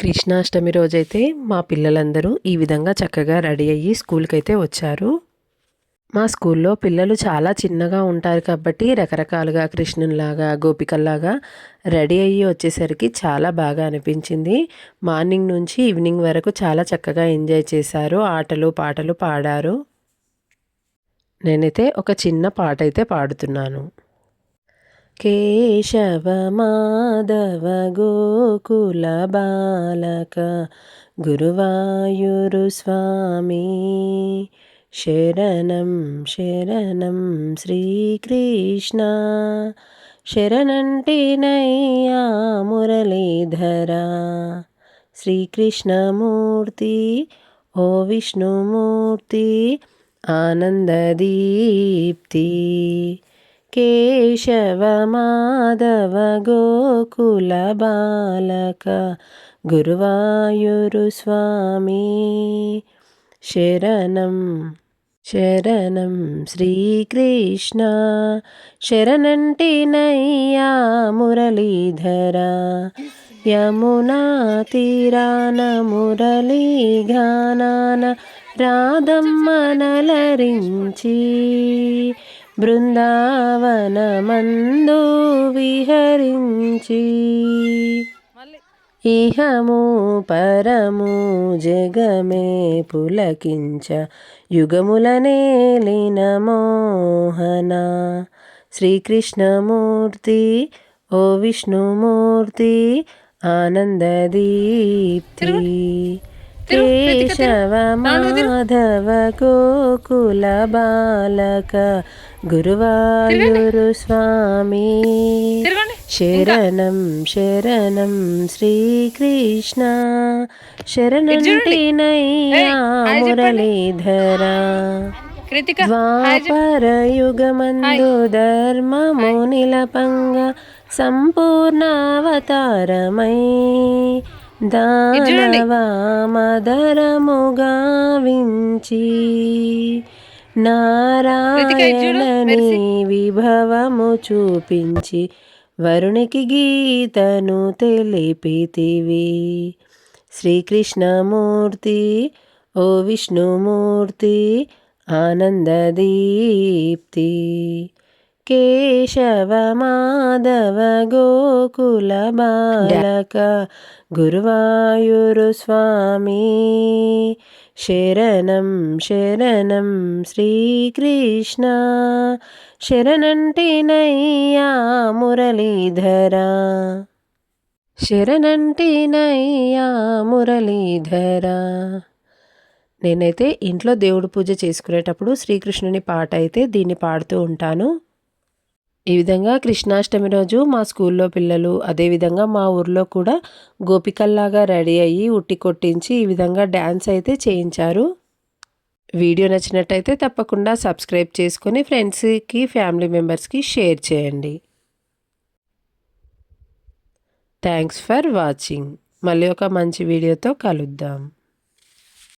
కృష్ణాష్టమి రోజైతే మా పిల్లలందరూ ఈ విధంగా చక్కగా రెడీ అయ్యి స్కూల్కి అయితే వచ్చారు. మా స్కూల్లో పిల్లలు చాలా చిన్నగా ఉంటారు కాబట్టి రకరకాలుగా కృష్ణునిలాగా గోపికల్లాగా రెడీ అయ్యి వచ్చేసరికి చాలా బాగా అనిపించింది. మార్నింగ్ నుంచి ఈవినింగ్ వరకు చాలా చక్కగా ఎంజాయ్ చేశారు ఆటలు పాటలు పాడారు. నేనైతే ఒక చిన్న పాట అయితే పాడుతున్నాను. కేశవ మాధవ గోకుల బాలక గురువాయూరు స్వామి శరణం శరణం శ్రీకృష్ణ శరణంటినయ్యా మురళీధర శ్రీకృష్ణమూర్తి ఓ విష్ణుమూర్తి ఆనందదీప్తి కేశవ మాధవ గోకుల బాలక గురువాయూరు స్వామి శరణం శరణం శ్రీకృష్ణ శరణంటినయ్యా మురళీధర యమునా తీరాన మురళీ గానాన రాధమ్మనలరించి బృందావనమందు విహరించి ఇహము పరము జగమే పులకించ యుగములనేలిన మోహన. శ్రీకృష్ణమూర్తి ఓ విష్ణుమూర్తి ఆనందదీప్తి కేశవ మాధవ గోకుల బాలక గురువాయూరు స్వామి. శరణం శరణం శ్రీకృష్ణ. శరణంటినయ్యా మురళీధర. ద్వాపర యుగమందు ధర్మము నిలపంగ సంపూర్ణావతారమై. దానవామదరముగా వించి నారాయణని విభవము చూపించి వరునికి గీతను తెలిపితివి. శ్రీకృష్ణమూర్తి ఓ విష్ణుమూర్తి ఆనందదీప్తి. కేశవ మాధవ గోకుల బాలక గురువాయూరు స్వామి శరణం శరణం శ్రీకృష్ణ శరణంటినయ్యా మురళీధర శరణంటినయ్యా మురళీధర నేనైతే ఇంట్లో దేవుడు పూజ చేసుకునేటప్పుడు శ్రీకృష్ణుని పాట అయితే దీన్ని పాడుతూ ఉంటాను. ఈ విధంగా కృష్ణాష్టమి రోజు మా స్కూల్లో పిల్లలు అదేవిధంగా మా ఊర్లో కూడా గోపికల్లాగా రెడీ అయ్యి ఉట్టి కొట్టించి ఈ విధంగా డ్యాన్స్ అయితే చేయించారు. వీడియో నచ్చినట్టయితే తప్పకుండా సబ్స్క్రైబ్ చేసుకొని ఫ్రెండ్స్కి ఫ్యామిలీ మెంబర్స్కి షేర్ చేయండి. Thanks for watching. మళ్ళీ ఒక మంచి వీడియోతో కలుద్దాం.